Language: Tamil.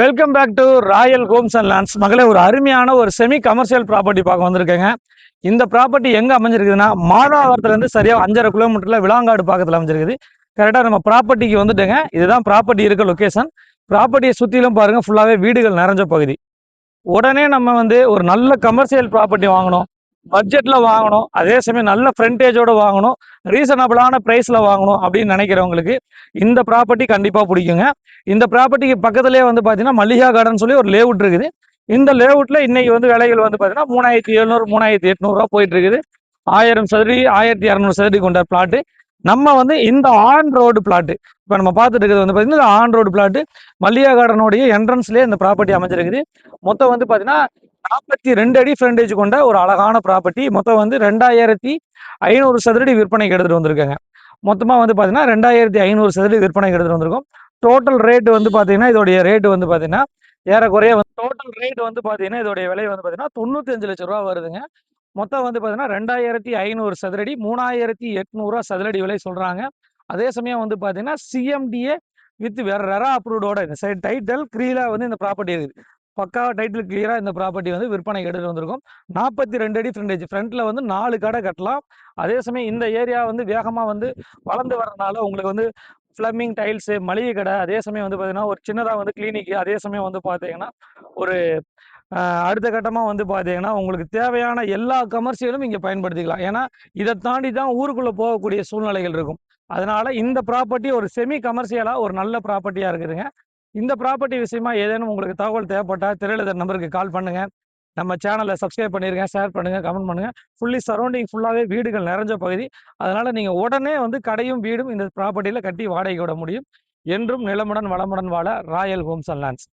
Welcome back to Royal Homes and Lands மகளே ஒரு அருமையான ஒரு செமி கமர்ஷியல் ப்ராப்பர்ட்டி பார்க்க வந்திருக்கேங்க. இந்த ப்ராப்பர்ட்டி எங்கே அமைஞ்சிருக்குதுன்னா மாதாவரத்துலேருந்து சரியாக அஞ்சரை கிலோமீட்டரில் விளாங்காடு பக்கத்தில் அமைஞ்சிருக்குது. கரெக்டாக நம்ம ப்ராப்பர்ட்டிக்கு வந்துட்டுங்க. இதுதான் ப்ராப்பர்ட்டி இருக்க லொக்கேஷன் ப்ராப்பர்ட்டியை சுற்றிலும் பாருங்கள் ஃபுல்லாகவே வீடுகள் நிறைஞ்ச பகுதி. உடனே நம்ம வந்து ஒரு நல்ல கமர்ஷியல் ப்ராப்பர்ட்டி வாங்கணும். பட்ஜெட்டில் வாங்கணும். அதே சமயம் நல்ல ஃப்ரண்டேஜோடு வாங்கணும். ரீசனபிளான ப்ரைஸில் வாங்கணும் அப்படின்னு நினைக்கிறவங்களுக்கு இந்த ப்ராப்பர்ட்டி கண்டிப்பாக பிடிக்குங்க. இந்த ப்ராப்பர்ட்டிக்கு பக்கத்துலேயே வந்து பார்த்தீங்கன்னா மல்லிகா கார்டன் சொல்லி ஒரு லேவுட் இருக்குது. இந்த லேவுட்டில் இன்றைக்கி வந்து விலைகள் வந்து பார்த்தீங்கன்னா மூணாயிரத்தி எழுநூறு மூணாயிரத்தி எட்நூறுரூவா போயிட்டு இருக்குது. ஆயிரம் சதுரி ஆயிரத்தி இரநூறு சதுரி கொண்ட பிளாட்டு நம்ம வந்து இந்த ஆன் ரோடு பிளாட்டு இப்போ நம்ம பார்த்துட்டு இருக்கிறது வந்து பார்த்தீங்கன்னா ஆன் ரோடு பிளாட்டு மல்லிகா கார்டனுடைய என்ட்ரன்ஸ்லேயே இந்த ப்ராப்பர்ட்டி அமைஞ்சிருக்குது. மொத்தம் வந்து பார்த்தீங்கன்னா நாற்பத்தி ரெண்டு அடி ஃப்ரண்டேஜ் கொண்ட ஒரு அழகான ப்ராப்பர்ட்டி மொத்தம் வந்து ரெண்டாயிரத்தி ஐநூறு சதுரடி விற்பனைக்கு எடுத்துகிட்டு வந்திருக்காங்க. மொத்தமாக வந்து பார்த்தீங்கன்னா ரெண்டாயிரத்தி ஐநூறு சதுரடி விற்பனைக்கு எடுத்துகிட்டு வந்திருக்கோம். டோட்டல் ரேட் வந்து பார்த்தீங்கன்னா இதோடைய ரேட் வந்து பார்த்தீங்கன்னா ஏறக்குறைய வந்து டோட்டல் ரேட் வந்து பார்த்தீங்கன்னா இதோடைய விலை வந்து பார்த்தீங்கன்னா தொண்ணூத்தஞ்சு லட்ச ரூபா வருதுங்க. மொத்தம் வந்து பார்த்தீங்கன்னா ரெண்டாயிரத்தி ஐநூறு சதுரடி மூணாயிரத்தி எட்நூறுரூவா சதுரடி விலை சொல்கிறாங்க அதே சமயம் வந்து பார்த்தீங்கன்னா சிஎம்டிஏ வித் வேற ரெரா அப்ரூவ்டோட இந்த சைடு டைட்டல் க்ரீலா வந்து இந்த ப்ராப்பர்ட்டி இருக்குது. பக்கா டைட்டில் கிளியராக இந்த ப்ராப்பர்ட்டி வந்து விற்பனைக்கு எடுத்து வந்திருக்கும். நாற்பத்தி ரெண்டு அடி ஃப்ரண்டேஜ் ஃப்ரண்ட்டில் வந்து நாலு கடை கட்டலாம். அதே சமயம் இந்த ஏரியா வந்து வேகமாக வந்து வளர்ந்து வரனால உங்களுக்கு வந்து ஃப்ளம்மிங் டைல்ஸு மளிகை கடை அதே சமயம் வந்து பார்த்தீங்கன்னா ஒரு சின்னதாக வந்து கிளினிக் அதே சமயம் வந்து பார்த்தீங்கன்னா ஒரு அடுத்த கட்டமாக வந்து பார்த்தீங்கன்னா உங்களுக்கு தேவையான எல்லா கமர்ஷியலும் இங்கே பயன்படுத்திக்கலாம். ஏன்னா இதை தாண்டி தான் ஊருக்குள்ளே போகக்கூடிய சூழ்நிலைகள் இருக்கும். அதனால இந்த ப்ராப்பர்ட்டி ஒரு செமி கமர்ஷியலாக ஒரு நல்ல ப்ராப்பர்ட்டியாக இருக்குதுங்க. இந்த ப்ராப்பர்ட்டி விஷயமா ஏதேனும் உங்களுக்கு தகவல் தேவைப்பட்டால் திரையில நம்பருக்கு கால் பண்ணுங்க. நம்ம சேனலை சப்ஸ்கிரைப் பண்ணிருங்க ஷேர் பண்ணுங்க கமெண்ட் பண்ணுங்க. ஃபுல்லி சரௌண்டிங் ஃபுல்லாகவே வீடுகள் நிறைஞ்ச பகுதி. அதனால நீங்க உடனே வந்து கடையும் வீடும் இந்த ப்ராப்பர்ட்டியில கட்டி வாடகை விட முடியும். என்றும் நிலமுடன் வளமுடன் வாழ ராயல் ஹோம்ஸ் அண்ட் லேண்ட்ஸ்